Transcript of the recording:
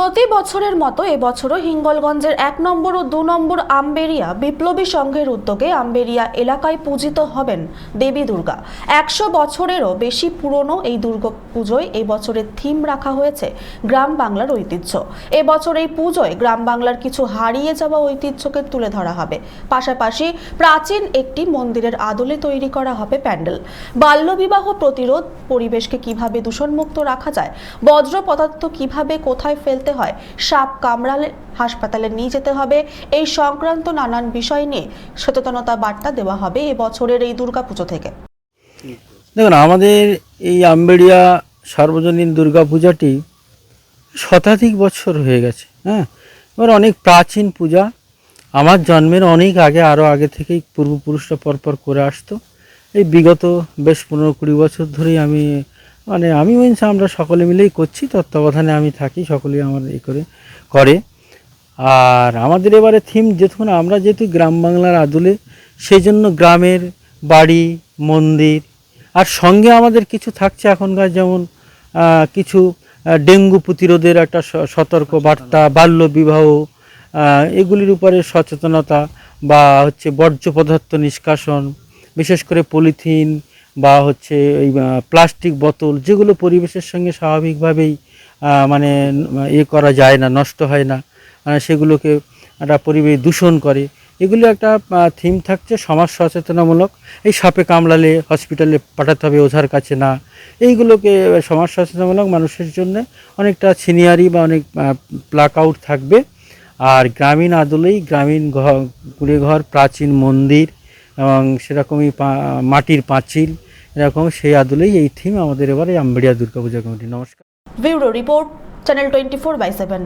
প্রতি বছরের মতো এবছরও হিঙ্গলগঞ্জের এক নম্বর ও দু নম্বর আম্বেরিয়া বিপ্লবী সংঘের উদ্যোগে আম্বেরিয়া এলাকায় পূজিত হবেন দেবী দুর্গা। একশো বছরেরও বেশি পুরনো এই দুর্গা পুজোয় এই বছরের থিম রাখা হয়েছে গ্রাম বাংলার ঐতিহ্য। এবছর এই পুজোয় গ্রাম বাংলার কিছু হারিয়ে যাওয়া ঐতিহ্যকে তুলে ধরা হবে। পাশাপাশি প্রাচীন একটি মন্দিরের আদলে তৈরি করা হবে প্যান্ডেল। বাল্যবিবাহ প্রতিরোধ পরিবেশকে কীভাবে দূষণমুক্ত রাখা যায়, বজ্র পদার্থ কীভাবে কোথায় ফেলতে হয়। সাপ কামড়ালে হাসপাতালে নিয়ে যেতে হবে। এই সংক্রান্ত নানান বিষয় নিয়ে সচেতনতা বার্তা দেওয়া হবে এবছরের এই দুর্গাপুজো থেকে। দেখুন, আমাদের এই আম্বেড়িয়া সার্বজনীন দুর্গা পূজাটি শতাধিক বছর হয়ে গেছে হ্যাঁ? এবার অনেক প্রাচীন পূজা। আমার জন্মের অনেক আগে আরও আগে থেকেই পূর্বপুরুষরা পরপর করে আসতো। এই বিগত বেশ পনেরো কুড়ি বছর ধরেই আমি মানে আমি মিনস আমরা সকলে মিলেই করছি তত্ত্বাবধানে আমি থাকি সকলেই আমার এই করে করে। আর আমাদের এবারে থিম যেহেতু আমরা যেহেতু গ্রাম বাংলার আদলে সেই জন্য গ্রামের বাড়ি মন্দির আর সঙ্গে আমাদের কিছু থাকছে এখনকার যেমন কিছু ডেঙ্গু প্রতিরোধের একটা স- সতর্ক বার্তা বাল্য বিবাহ এগুলির উপরে সচেতনতা বা হচ্ছে বর্জ্য পদার্থ নিষ্কাশন বিশেষ করে পলিথিন বা হচ্ছে এই প্লাস্টিক বোতল যেগুলো পরিবেশের সঙ্গে স্বাভাবিকভাবেই মানে ইয়ে করা যায় না, নষ্ট হয় না সেগুলোকে একটা পরিবেশ দূষণ করে। এগুলো একটা থিম থাকছে সমাজ সচেতনামূলক। এই সাপে কামড়ালে হসপিটালে পাঠাতে হবে, ওঝার কাছে না। এইগুলোকে সমাজ সচেতনামূলক মানুষের জন্য অনেকটা সিনিয়ারি বা অনেক প্লাক আউট থাকবে। আর গ্রামীণ আদলেই গ্রামীণ ঘর কুড়ে ঘর প্রাচীন মন্দির এবং সেরকমই মাটির পাঁচিল, এরকম সেই আদলেই এই থিম আমাদের এবারে আম্বেড়িয়া দুর্গাপূজা কমিটি। নমস্কার। Bureau report, channel twenty four by seven.